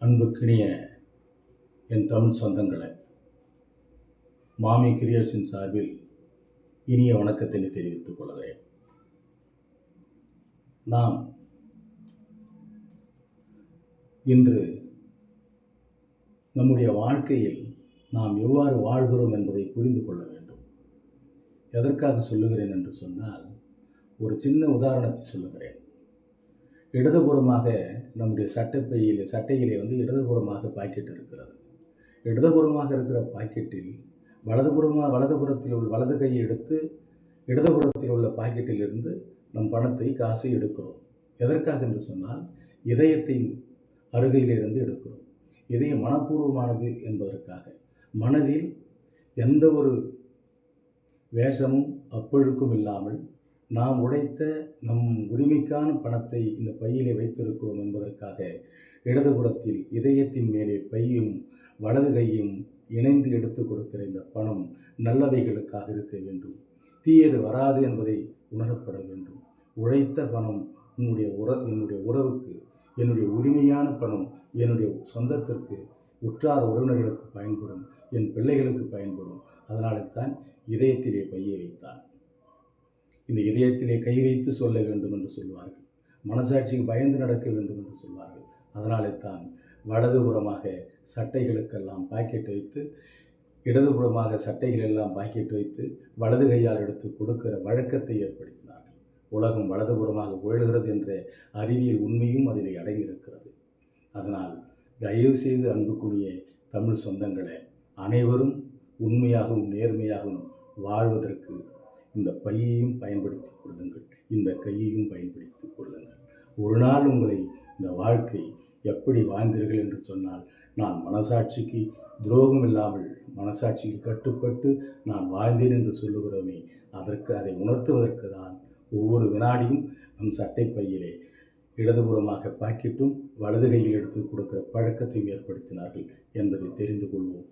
அன்புக்கினிய என் தமிழ் சொந்தங்களை மாமி கிரியேஷன் சார்பில் இனிய வணக்கத்தினை தெரிவித்துக் கொள்கிறேன். நாம் இன்று நம்முடைய வாழ்க்கையில் நாம் எவ்வாறு வாழ்கிறோம் என்பதை புரிந்து கொள்ள வேண்டும். எதற்காக சொல்லுகிறேன் என்று சொன்னால் ஒரு சின்ன உதாரணத்தை சொல்லுகிறேன். இடதுபுறமாக நம்முடைய சட்டப்பையில் சட்டையிலே வந்து இடதுபுறமாக பாக்கெட் இருக்கிறது. இடதுபுறமாக இருக்கிற பாக்கெட்டில் வலதுபுறமாக வலதுபுறத்தில் உள்ள வலது கையை எடுத்து இடதுபுறத்தில் உள்ள பாக்கெட்டில் இருந்து நம் பணத்தை காசை எடுக்கிறோம். எதற்காக என்று சொன்னால் இதயத்தின் அருகையிலிருந்து எடுக்கிறோம். இதயம் மனப்பூர்வமானது என்பதற்காக. மனதில் எந்த ஒரு வேஷமும் அப்பொழுக்கும் இல்லாமல் நாம் உடைத்த நம் உரிமைக்கான பணத்தை இந்த பையிலே வைத்திருக்கிறோம் என்பதற்காக இடதுபுறத்தில் இதயத்தின் மேலே பையும் வலது கையும் இணைந்து எடுத்து கொடுக்கிற இந்த பணம் நல்லவைகளுக்காக இருக்க வேண்டும். தீயது வராது என்பதை உணரப்பட வேண்டும். உழைத்த பணம் உன்னுடைய உற என்னுடைய உறவுக்கு என்னுடைய உரிமையான பணம் என்னுடைய சொந்தத்திற்கு உற்றார் உறவினர்களுக்கு பயன்படும் என் பிள்ளைகளுக்கு பயன்படும். அதனால தான் இதயத்திலே பையை வைத்தான். இந்த இதயத்திலே கை வைத்து சொல்ல வேண்டும் என்று சொல்வார்கள். மனசாட்சிக்கு பயந்து நடக்க வேண்டும் என்று சொல்வார்கள். அதனாலே தான் வலதுபுறமாக சட்டைகளுக்கெல்லாம் பாக்கெட் வைத்து இடதுபுறமாக சட்டைகள் எல்லாம் பாக்கெட் வைத்து வலது கையால் எடுத்து கொடுக்கிற வழக்கத்தை ஏற்படுத்தினார்கள். உலகம் வலதுபுறமாக உழல்கிறது என்ற அறிவியல் உண்மையும் அதில் அடங்கியிருக்கிறது. அதனால் தயவு செய்து அன்புக்குரிய தமிழ் சொந்தங்களே அனைவரும் உண்மையாகவும் நேர்மையாகவும் வாழ்வதற்கு இந்த பையையும் பயன்படுத்தி கொள்ளுங்கள். இந்த கையையும் பயன்படுத்தி கொள்ளுங்கள். ஒரு நாள் உங்களை இந்த வாழ்க்கை எப்படி வாழ்ந்தீர்கள் என்று சொன்னால் நான் மனசாட்சிக்கு துரோகம் இல்லாமல் மனசாட்சிக்கு கட்டுப்பட்டு நான் வாழ்ந்தேன் என்று சொல்லுகிறோமே அதற்கு அதை உணர்த்துவதற்கு தான் ஒவ்வொரு வினாடியும் நம் சட்டை பையிலே இடதுபுறமாக பாக்கெட்டும் வலது கையில் எடுத்து கொடுக்கிற பழக்கத்தையும் ஏற்படுத்தினார்கள் என்பதை தெரிந்து கொள்வோம்.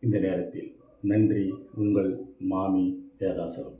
இந்த நேரத்தில் நன்றி. உங்கள் மாமி Ja, das auch.